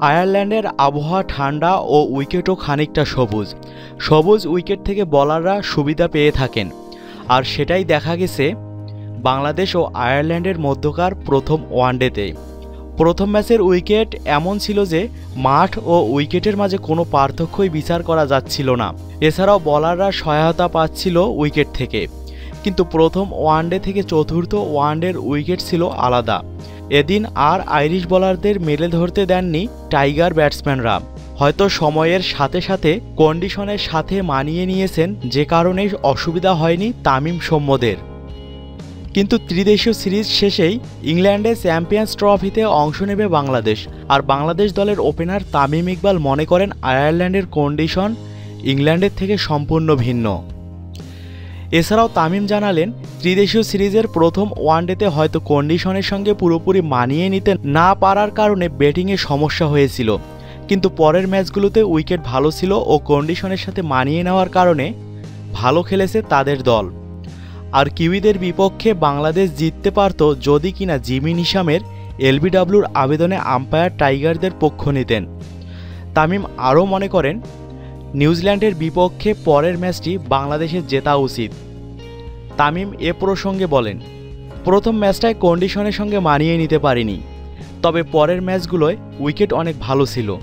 আয়ারল্যান্ডের আবহাওয়া ঠান্ডা ও উইকেটও খানিকটা সবুজ। সবুজ উইকেট থেকে বলাররা সুবিধা পেয়ে থাকেন। আর সেটাই দেখা গেছে বাংলাদেশ ও আয়ারল্যান্ডের মধ্যকার প্রথম ওয়ানডেতে। প্রথম ম্যাচের উইকেট এমন ছিল যে, মাঠ ও উইকেটের মাঝে কোনো পার্থক্যই বিচার করা যাচ্ছিল না। এছাড়াও বলাররা সহায়তা পাচ্ছিল উইকেট থেকে। কিন্তু প্রথম ওয়ানডে থেকে চতুর্থ ওয়ানডের উইকেট ছিল আলাদা। এদিন আর আইরিশ বলারদের মেলে ধরতে দেননি টাইগার ব্যাটসম্যানরা। হয়তো সময়ের সাথে সাথে কন্ডিশনের সাথে মানিয়ে নিয়েছেন যে কারণে অসুবিধা হয়নি তামিম সৌম্যদের। কিন্তু ত্রিদেশীয় সিরিজ শেষেই ইংল্যান্ডে চ্যাম্পিয়ন্স ট্রফিতে অংশ নেবে বাংলাদেশ। আর বাংলাদেশ দলের ওপেনার তামিম ইকবাল মনে করেন আয়ারল্যান্ডের কন্ডিশন ইংল্যান্ডের থেকে সম্পূর্ণ ভিন্ন। এছাড়াও তামিম জানালেন, ত্রিদেশীয় সিরিজের প্রথম ওয়ানডেতে হয়তো কন্ডিশনের সঙ্গে পুরোপুরি মানিয়ে নিতে না পারার কারণে ব্যাটিংয়ে সমস্যা হয়েছিল। কিন্তু পরের ম্যাচগুলোতে উইকেট ভালো ছিল ও কন্ডিশনের সাথে মানিয়ে নেওয়ার কারণে ভালো খেলেছে তাদের দল। আর কিউইদের বিপক্ষে বাংলাদেশ জিততে পারত যদি কিনা জিমি নিশামের এলবিডব্লিউর আবেদনে আম্পায়ার টাইগারদের পক্ষ নিতেন। তামিম আরও মনে করেন নিউজিল্যান্ডের বিপক্ষে পরের ম্যাচটি বাংলাদেশের জেতা উচিত। তামিম এ প্রসঙ্গে বলেন, প্রথম ম্যাচটায় কন্ডিশনের সঙ্গে মানিয়ে নিতে পারিনি, তবে পরের ম্যাচগুলোয় উইকেট অনেক ভালো ছিল।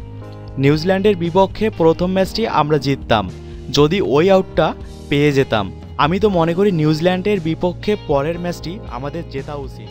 নিউজিল্যান্ডের বিপক্ষে প্রথম ম্যাচটি আমরা জিততাম, যদি ওই আউটটা পেয়ে যেতাম। আমি তো মনে করি নিউজিল্যান্ডের বিপক্ষে পরের ম্যাচটি আমাদের জেতা উচিত।